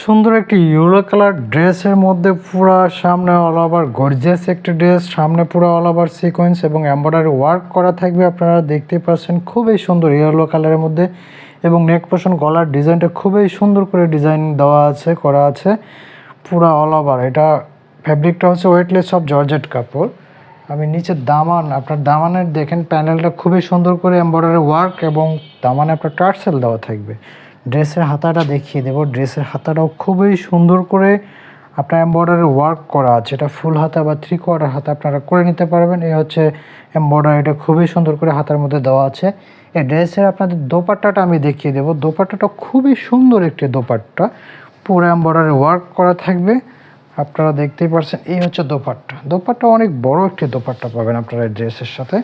সুন্দর একটি yellow colour ড্রেসের মধ্যে পুরো সামনে অল ওভার গর্জিয়াস একটি ড্রেস, সামনে পুরো অল ওভার সিকোয়েন্স এবং এমব্রয়ডারি ওয়ার্ক করা থাকবে। আপনারা দেখতে পাচ্ছেন খুবই সুন্দর ইয়েলো কালারের মধ্যে এবং নেক পোর্শন গলার ডিজাইনটা খুবই সুন্দর করে ডিজাইন দেওয়া আছে, করা আছে। পুরো অল ওভার এটা ফ্যাব্রিকটা হচ্ছে ওয়েটলেস অফ জর্জেট কাপড় আমি নিচে দামান, আপনার দামানের দেখেন প্যানেলটা খুবই সুন্দর করে এমব্রয়ডারি ওয়ার্ক এবং দামানে আপনার টার্সেল দেওয়া থাকবে। ড্রেসের হাতাটা দেখিয়ে দেবো। ড্রেসের হাতাটাও খুবই সুন্দর করে আপনার এমব্রয়ডারি ওয়ার্ক করা আছে। এটা ফুল হাতা বা থ্রি কোয়ার্টার হাতা আপনারা করে নিতে পারবেন। এই হচ্ছে এমব্রয়ডারিটা খুবই সুন্দর করে হাতার মধ্যে দেওয়া আছে। এই ড্রেসের আপনাদের দোপাট্টাটা আমি দেখিয়ে দেবো। দোপাট্টাটা খুবই সুন্দর একটি দোপাট্টা। পুরো এমব্রয়ডারি ওয়ার্ক করা থাকবে। আপনারা দেখতেই পারছেন, এই হচ্ছে দোপাট্টা। দোপাট্টা অনেক বড় একটি দোপাট্টা পাবেন আপনারা এই ড্রেসের সাথে।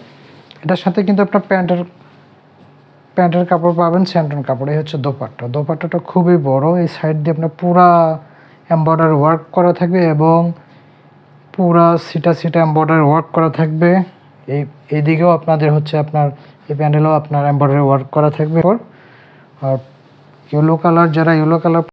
এটার সাথে কিন্তু আপনার প্যান্টের প্যান্টের কাপড় পাবেন, স্যান্টন কাপড়। এই হচ্ছে দোপাট্টা। দোপাট্টাটা খুবই বড়। এই সাইড দিয়ে আপনার পুরা এমব্রয়ডারি ওয়ার্ক করা থাকবে এবং পুরা সিটা সিটা এম্বয়ডারি ওয়ার্ক করা থাকবে। এই, এইদিকেও আপনাদের হচ্ছে আপনার, এই প্যান্ডেলেও আপনার এম্বয়ডারি ওয়ার্ক করা থাকবে। আর ইয়েলো কালার যারা ইয়েলো কালার